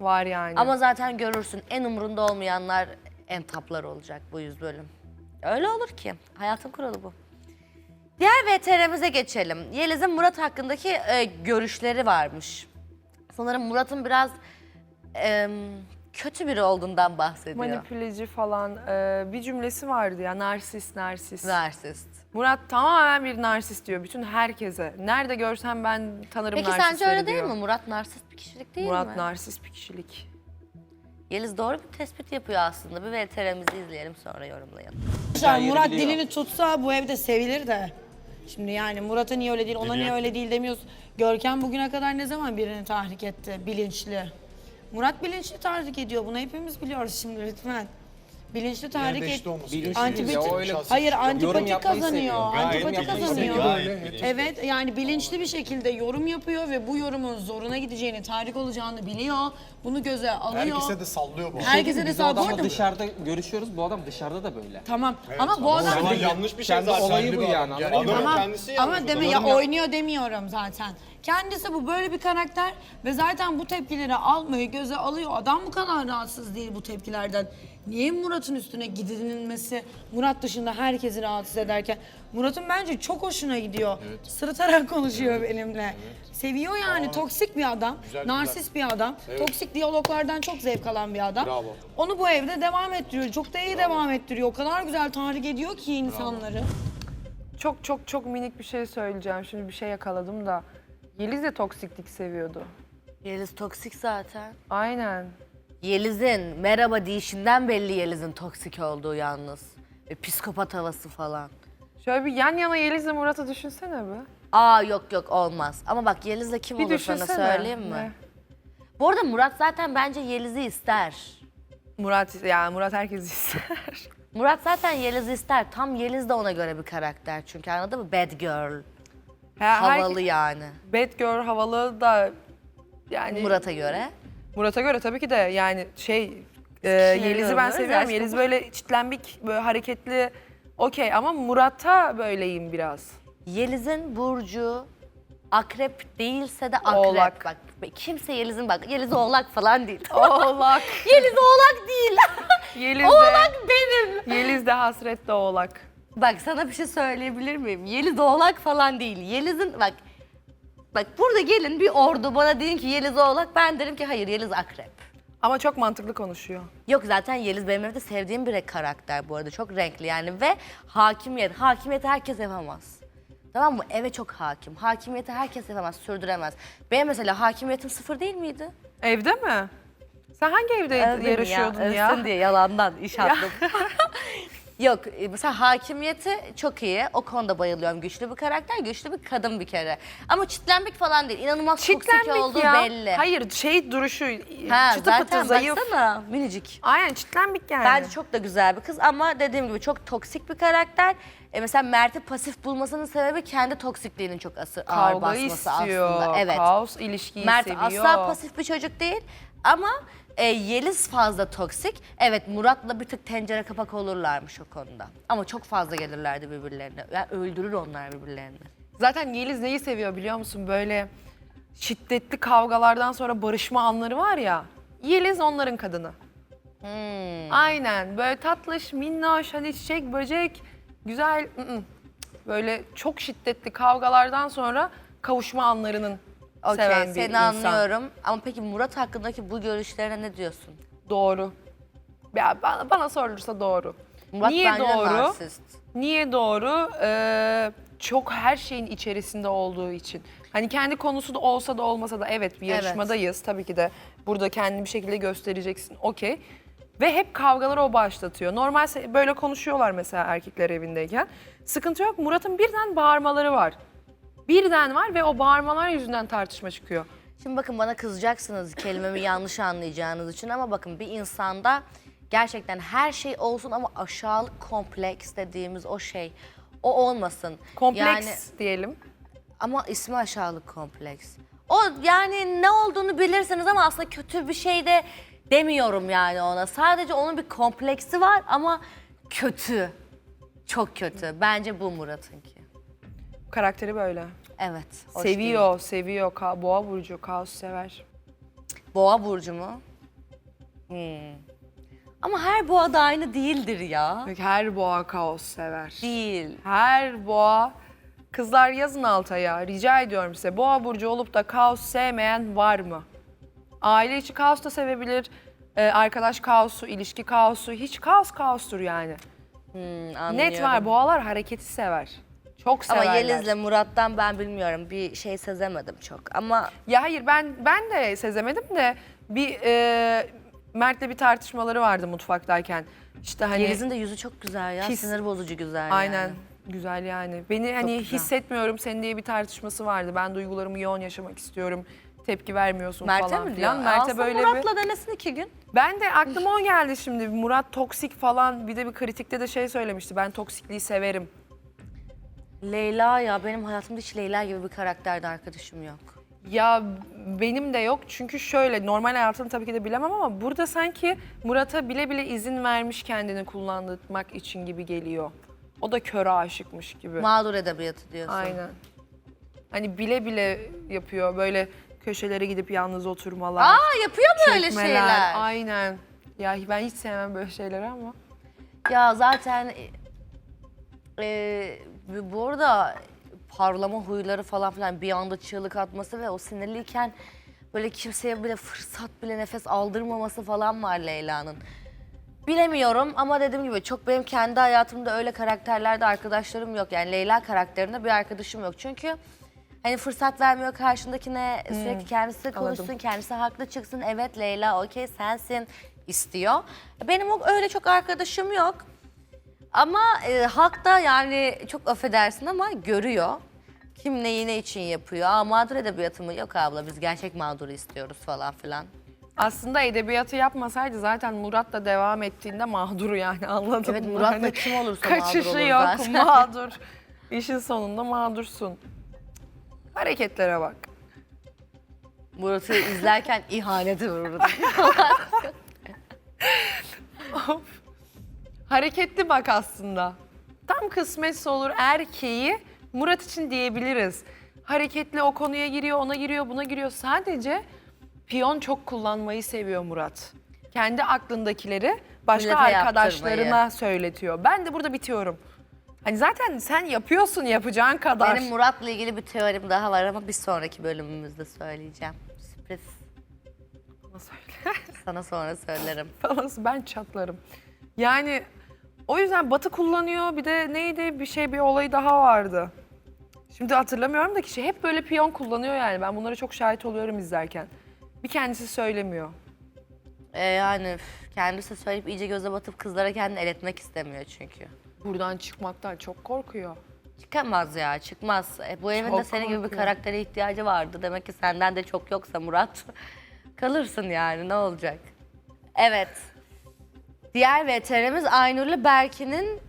Var yani. Ama zaten görürsün en umurunda olmayanlar en taplar olacak bu yüz bölüm. Öyle olur ki. Hayatın kuralı bu. Diğer VTR'mize geçelim. Yeliz'in Murat hakkındaki e, görüşleri varmış. Sanırım Murat'ın biraz e, kötü biri olduğundan bahsediyor. manipüleci falan e, bir cümlesi vardı ya narsist narsist. Narsist. Murat tamamen bir narsist diyor bütün herkese. Nerede görsem ben tanırım Peki narsistleri sence öyle değil diyor. mi? Murat narsist bir kişilik değil Murat mi? narsist bir kişilik. Yeliz doğru bir tespit yapıyor aslında. Bir VTR'mizi izleyelim sonra yorumlayalım. Arkadaşlar Murat dilini tutsa bu evde sevilir de. Şimdi yani Murat'a niye öyle değil, ona niye öyle değil demiyoruz. Görkem bugüne kadar ne zaman birini tahrik etti bilinçli? Murat bilinçli tahrik ediyor. Bunu hepimiz biliyoruz şimdi lütfen. Bilinçli tahrik et. Olması gerekiyor. Ya o öyle- Hayır Yorum antipatik yapmayı kazanıyor. seviyor. Gayet bilinçli. kazanıyor. Gayet bilinçli. Evet yani bilinçli bir şekilde yorum yapıyor ve bu yorumun zoruna gideceğini, tahrik olacağını biliyor. Bunu göze alıyor. Herkese de sallıyor bu. Herkese de Biz o sağ bu adamla arada- dışarıda görüşüyoruz. Bu adam dışarıda da böyle. Tamam ama bu adam Bence yanlış bir şey Kendi zaten. olayı bu yani? Adamın Ama, kendisi yanlış. ama deme ya oynuyor demiyorum zaten. Kendisi bu böyle bir karakter ve zaten bu tepkileri almayı göze alıyor. Adam bu kadar rahatsız değil bu tepkilerden. Niye Murat'ın üstüne gidilmesi Murat dışında herkesi rahatsız ederken Murat'ın bence çok hoşuna gidiyor. Sırıtarak konuşuyor benimle. Seviyor yani toksik bir adam, güzel. narsist bir adam, toksik diyaloglardan çok zevk alan bir adam. Bravo. Onu bu evde devam ettiriyor. Çok da iyi devam ettiriyor. O kadar güzel tahrik ediyor ki insanları. Çok çok çok minik bir şey söyleyeceğim. Şimdi bir şey yakaladım da. Yeliz de toksiklik seviyordu. Yeliz toksik zaten. Aynen. Yeliz'in merhaba deyişinden belli Yeliz'in toksik olduğu yalnız. Ve psikopat havası falan. Şöyle bir yan yana Yeliz'le Murat'ı düşünsene be. Aa yok yok olmaz. Ama bak Yeliz'le kim Bir olur sana düşünsene. söyleyeyim mi? Ne? Bu arada Murat zaten bence Yeliz'i ister. Murat ya Murat herkes ister. Murat zaten Yeliz'i ister. Tam Yeliz de ona göre bir karakter çünkü anladın mı? Bad girl. Ha, Havalı yani. Bad girl havalı da yani Murat'a göre. Murat'a göre tabii ki de yani şey e, Yeliz'i ben seviyorum. aşkım. Yeliz böyle çitlenbik, böyle hareketli okey ama Murat'a böyleyim biraz. Yeliz'in burcu akrep değilse de akrep. Oğlak. Bak kimse Yeliz'in bak Yeliz oğlak falan değil. Oğlak. Yeliz oğlak değil. Yeliz de, oğlak benim. Yeliz de hasret de oğlak. Bak sana bir şey söyleyebilir miyim? Yeliz oğlak falan değil. Yeliz'in bak bak burada gelin bir ordu bana deyin ki Yeliz oğlak ben derim ki hayır Yeliz akrep. Ama çok mantıklı konuşuyor. Yok zaten Yeliz benim evde sevdiğim bir karakter bu arada. Çok renkli yani ve hakimiyet. Hakimiyeti herkes yapamaz. Tamam mı? Eve çok hakim. Hakimiyeti herkes yapamaz, sürdüremez. Benim mesela hakimiyetim sıfır değil miydi? Evde mi? Sen hangi evde Övdüm yarışıyordun ya? ya? övsün diye yalandan iş attım. Yok e, mesela hakimiyeti çok iyi. O konuda bayılıyorum. Güçlü bir karakter, güçlü bir kadın bir kere. Ama çitlenmek falan değil. İnanılmaz toksik Çitlenmek olduğu ya. belli. Hayır şey duruşu Ha, çıtı pıtı zayıf. baksana minicik. Aynen çitlenmek yani. Bence çok da güzel bir kız ama dediğim gibi çok toksik bir karakter. E mesela Mert'i pasif bulmasının sebebi kendi toksikliğinin çok ası, ağır Kavga basması istiyor. aslında. Evet. Kaos ilişkiyi Mert seviyor. asla pasif bir çocuk değil ama e, Yeliz fazla toksik. Evet Murat'la bir tık tencere kapak olurlarmış o konuda. Ama çok fazla gelirlerdi birbirlerine. Yani öldürür onlar birbirlerini. Zaten Yeliz neyi seviyor biliyor musun? Böyle şiddetli kavgalardan sonra barışma anları var ya. Yeliz onların kadını. Hmm. Aynen böyle tatlış, minnoş, hani çiçek, böcek, güzel. ı ı. Böyle çok şiddetli kavgalardan sonra kavuşma anlarının seven Okey bir seni insan. anlıyorum. Ama peki Murat hakkındaki bu görüşlerine ne diyorsun? Doğru. Ya bana, bana sorulursa doğru. Murat Niye bence doğru? narsist. Niye doğru? Ee, çok her şeyin içerisinde olduğu için. Hani kendi konusu da olsa da olmasa da evet bir Evet. yarışmadayız. Tabii ki de burada kendini bir şekilde göstereceksin. Okey. Ve hep kavgaları o başlatıyor. Normal se- böyle konuşuyorlar mesela erkekler evindeyken. Sıkıntı yok. Murat'ın birden bağırmaları var. Birden var ve o bağırmalar yüzünden tartışma çıkıyor. Şimdi bakın bana kızacaksınız kelimemi yanlış anlayacağınız için ama bakın bir insanda gerçekten her şey olsun ama aşağılık kompleks dediğimiz o şey o olmasın. Kompleks Yani, diyelim. ama ismi aşağılık kompleks. O yani ne olduğunu bilirsiniz ama aslında kötü bir şey de demiyorum yani ona. Sadece onun bir kompleksi var ama kötü. Çok kötü. Bence bu Murat'ınki. Karakteri böyle. Evet. hoş değil. seviyor, seviyor. Ka boğa burcu, kaos sever. Boğa burcu mu? Hmm. Ama her boğa da aynı değildir ya. Her boğa kaos sever. Değil. Her boğa kızlar yazın altaya rica ediyorum size. Boğa burcu olup da kaos sevmeyen var mı? Aile içi kaos da sevebilir. Ee, arkadaş kaosu, ilişki kaosu. Hiç kaos kaostur yani. Hmm, Net anlıyorum. var. Boğalar hareketi sever. Çok Ama severler. Yeliz'le Murat'tan ben bilmiyorum. Bir şey sezemedim çok. Ama Ya hayır ben ben de sezemedim de bir e, Mert'le bir tartışmaları vardı mutfaktayken. İşte hani Yeliz'in de yüzü çok güzel ya. His- Sinir bozucu güzel aynen yani. güzel yani. Beni hani güzel. hissetmiyorum senin diye bir tartışması vardı. Ben duygularımı yoğun yaşamak istiyorum. Tepki vermiyorsun Mert'e falan mi diyor? filan. Mert'e Alsın böyle bir Murat'la denesin iki gün. Ben de aklıma o geldi şimdi. Murat toksik falan bir de bir kritikte de şey söylemişti. Ben toksikliği severim. Leyla ya benim hayatımda hiç Leyla gibi bir karakterde arkadaşım yok. Ya benim de yok çünkü şöyle normal hayatını tabii ki de bilemem ama burada sanki Murat'a bile bile izin vermiş kendini kullandırmak için gibi geliyor. O da köre aşıkmış gibi. Mağdur edebiyatı diyorsun. Aynen. Hani bile bile yapıyor böyle köşelere gidip yalnız oturmalar. Aa yapıyor mu öyle çekmeler. şeyler? Aynen. Ya ben hiç sevmem böyle şeyleri ama. Ya zaten e, bu arada parlama huyları falan filan bir anda çığlık atması ve o sinirliyken böyle kimseye bile fırsat bile nefes aldırmaması falan var Leyla'nın. Bilemiyorum ama dediğim gibi çok benim kendi hayatımda öyle karakterlerde arkadaşlarım yok. Yani Leyla karakterinde bir arkadaşım yok. Çünkü hani fırsat vermiyor karşındakine sürekli kendisi konuşsun, kendisi haklı çıksın. Evet Leyla okey sensin istiyor. Benim o öyle çok arkadaşım yok. Ama e, halk da yani çok affedersin ama görüyor. Kim neyi ne için yapıyor. Aa mağdur edebiyatı mı? Yok abla biz gerçek mağduru istiyoruz falan filan. Aslında edebiyatı yapmasaydı zaten Murat'la devam ettiğinde mağduru yani anladın Evet mı? Murat'la Hani kim olursa mağdur Kaçışı olur yok zaten. mağdur. İşin sonunda mağdursun. Hareketlere bak. Murat'ı izlerken ihanete vururdu. Hareketli bak aslında. Tam kısmetse olur erkeği Murat için diyebiliriz. Hareketli o konuya giriyor, ona giriyor, buna giriyor. Sadece piyon çok kullanmayı seviyor Murat. Kendi aklındakileri başka Millete arkadaşlarına söyletiyor. Ben de burada bitiyorum. Hani zaten sen yapıyorsun yapacağın kadar. Benim Murat'la ilgili bir teorim daha var ama bir sonraki bölümümüzde söyleyeceğim. Sürpriz. Bana söyle. Sana sonra söylerim. falan ben çatlarım. Yani o yüzden Batı kullanıyor. Bir de neydi bir şey bir olayı daha vardı. Şimdi hatırlamıyorum da kişi hep böyle piyon kullanıyor yani. Ben bunlara çok şahit oluyorum izlerken. Bir kendisi söylemiyor. Ee, yani üf, kendisi söyleyip iyice göze batıp kızlara kendini eletmek istemiyor çünkü. Buradan çıkmaktan çok korkuyor. Çıkamaz ya çıkmaz. E, bu evin de senin gibi bir korkuyorum. karaktere ihtiyacı vardı. Demek ki senden de çok yoksa Murat. Kalırsın yani ne olacak? Evet. Diğer veterimiz Aynur'la Berkin'in